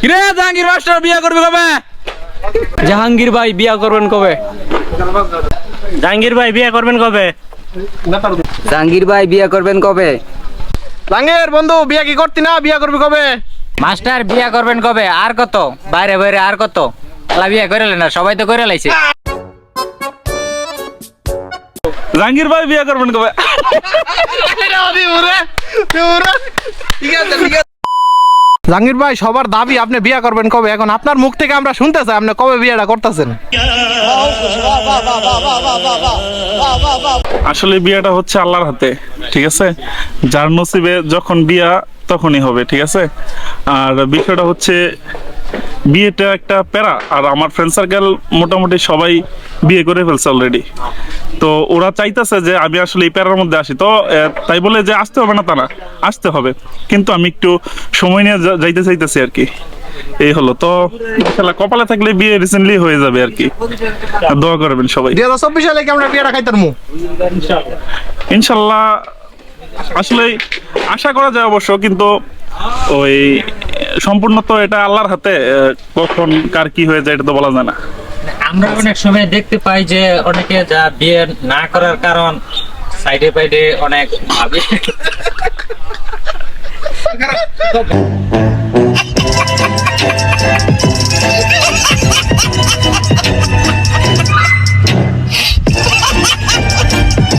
কিরে জাহাঙ্গীর মাস্টার বিয়ে করবে কবে? জাহাঙ্গীর ভাই বিয়া করবেন কবে? জাহাঙ্গীর ভাই বিয়ে করবেন কবে? জাহাঙ্গীর ভাই বিয়া করবেন কবে? জাঙ্গের বন্ধু বিয়া কি করতি না? বিয়া করবি কবে? মাস্টার বিয়ে করবেন কবে? আর কত? বাইরে বাইরে আর কত? বিয়ে করে না সবাই তো করে লাইছে। জাহাঙ্গীর ভাই বিয়ে করবেন কবে? জাহাঙ্গীর ভাই, সবার দাবি আপনি বিয়া করবেন কবে? এখন আপনার মুখ থেকে আমরা শুনতে চাই আপনি কবে বিয়েটা করতেছেন? আসলে বিয়েটা হচ্ছে আল্লাহর হাতে, ঠিক আছে? যার নসিবে যখন বিয়া, তখনই হবে, ঠিক আছে? আর বিষয়টা হচ্ছে, বিয়েটা একটা প্যারা, আর আমার ফ্রেন্ড সার্কেল মোটামুটি সবাই বিয়ে করে ফেলছে অলরেডি তো ওরা চাইতেছে যে আমি আসলে এই প্যারার মধ্যে আসি। তো তাই বলে যে আসতে হবে না তা না আসতে হবে। কিন্তু আমি একটু সময় নিয়ে যাইতে চাইতেছি আর কি। এই হলো। তো ইনশাল্লাহ কপালে থাকলে বিয়ে রিসেন্টলি হয়ে যাবে আর কি। আর দোয়া করবেন সবাই। হাজার চব্বিশ সালে কি আমরা বিয়েটা খাইতাম? মু ইনশাল্লাহ আসলে আশা করা যায় অবশ্য কিন্তু ওই সম্পূর্ণ তো এটা আল্লাহর হাতে কখন কার কি হয়ে যায় এটা তো বলা যায় না। আমরা অনেক সময় দেখতে পাই যে অনেকে যা বিয়ে না করার কারণ সাইডে বাইডে অনেক ভাবে।